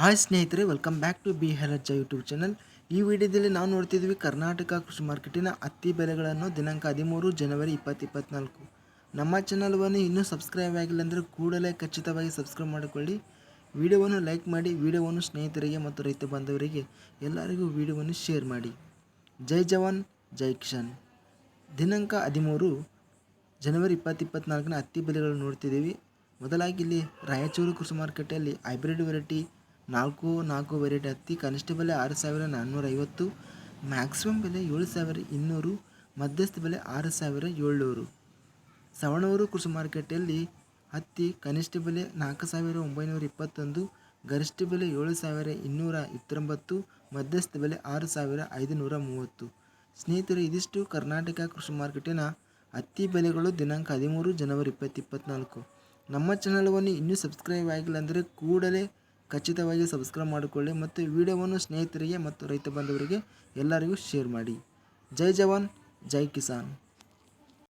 Hi ಸ್ನೇಹಿತರೆ welcome back to B ಹೆಲಜ್ಜ YouTube channel ಈ ವಿಡಿಯೋದಲ್ಲಿ ನಾವು ನೋಡ್ತಿದ್ವಿ ಕರ್ನಾಟಕ ಕೃಷಿ ಮಾರ್ಕೆಟಿನ ಹತ್ತಿ ಬೆಲೆಗಳನ್ನು ದಿನಾಂಕ ಹದಿಮೂರು ಜನವರಿ ಇಪ್ಪತ್ತು ಇಪ್ಪತ್ತ್ನಾಲ್ಕು ನಮ್ಮ ಚಾನಲ್ವನ್ನು ಇನ್ನೂ ಸಬ್ಸ್ಕ್ರೈಬ್ ಆಗಿಲ್ಲ ಅಂದರೆ ಕೂಡಲೇ ಖಚಿತವಾಗಿ ಸಬ್ಸ್ಕ್ರೈಬ್ ಮಾಡಿಕೊಳ್ಳಿ. ವಿಡಿಯೋವನ್ನು ಲೈಕ್ ಮಾಡಿ, ವಿಡಿಯೋವನ್ನು ಸ್ನೇಹಿತರಿಗೆ ಮತ್ತು ರೈತ ಬಾಂಧವರಿಗೆ ಎಲ್ಲರಿಗೂ ವಿಡಿಯೋವನ್ನು ಶೇರ್ ಮಾಡಿ. ಜೈ ಜವಾನ್, ಜೈ ಕಿಶಾನ್ ದಿನಾಂಕ ಹದಿಮೂರು ಜನವರಿ ಇಪ್ಪತ್ತು ಇಪ್ಪತ್ತ್ನಾಲ್ಕನ ಹತ್ತಿ ಬೆಲೆಗಳನ್ನು ನೋಡ್ತಿದ್ದೀವಿ. ಮೊದಲಾಗಿ ಇಲ್ಲಿ ರಾಯಚೂರು ಕೃಷಿ ಮಾರುಕಟ್ಟೆಯಲ್ಲಿ ಹೈಬ್ರಿಡ್ ವೆರೈಟಿ ನಾಲ್ಕು ನಾಲ್ಕು ವೆರೈಟಿ ಹತ್ತಿ ಕನಿಷ್ಠ ಬೆಲೆ ಆರು ಸಾವಿರ ನಾನ್ನೂರ ಐವತ್ತು ಮ್ಯಾಕ್ಸಿಮಮ್ ಬೆಲೆ ಏಳು ಸಾವಿರ ಇನ್ನೂರು, ಮಧ್ಯಸ್ಥ ಬೆಲೆ ಆರು ಸಾವಿರ ಏಳ್ನೂರು. ಸವಣೂರು ಕೃಷಿ ಮಾರುಕಟ್ಟೆಯಲ್ಲಿ ಹತ್ತಿ ಕನಿಷ್ಠ ಬೆಲೆ ನಾಲ್ಕು ಸಾವಿರ ಒಂಬೈನೂರ ಇಪ್ಪತ್ತೊಂದು, ಗರಿಷ್ಠ ಬೆಲೆ ಏಳು ಸಾವಿರ ಇನ್ನೂರ ಇಪ್ಪತ್ತೊಂಬತ್ತು, ಮಧ್ಯಸ್ಥ ಬೆಲೆ ಆರು ಸಾವಿರ ಐದುನೂರ ಮೂವತ್ತು. ಸ್ನೇಹಿತರೆ, ಇದಿಷ್ಟು ಕರ್ನಾಟಕ ಕೃಷಿ ಮಾರ್ಕೆಟಿನ ಹತ್ತಿ ಬೆಲೆಗಳು ದಿನಾಂಕ ಹದಿಮೂರು ಜನವರಿ ಇಪ್ಪತ್ತು ಇಪ್ಪತ್ತ್ನಾಲ್ಕು ನಮ್ಮ ಚಾನಲ್ವನ್ನು ಇನ್ನೂ ಸಬ್ಸ್ಕ್ರೈಬ್ ಆಗಿಲ್ಲ ಅಂದರೆ ಕೂಡಲೇ ಖಚಿತವಾಗಿ ಸಬ್ಸ್ಕ್ರೈಬ್ ಮಾಡಿಕೊಳ್ಳಿ ಮತ್ತು ವಿಡಿಯೋವನ್ನು ಸ್ನೇಹಿತರಿಗೆ ಮತ್ತು ರೈತ ಬಾಂಧವರಿಗೆ ಎಲ್ಲರಿಗೂ ಶೇರ್ ಮಾಡಿ. ಜೈ ಜವಾನ್, ಜೈ ಕಿಸಾನ್.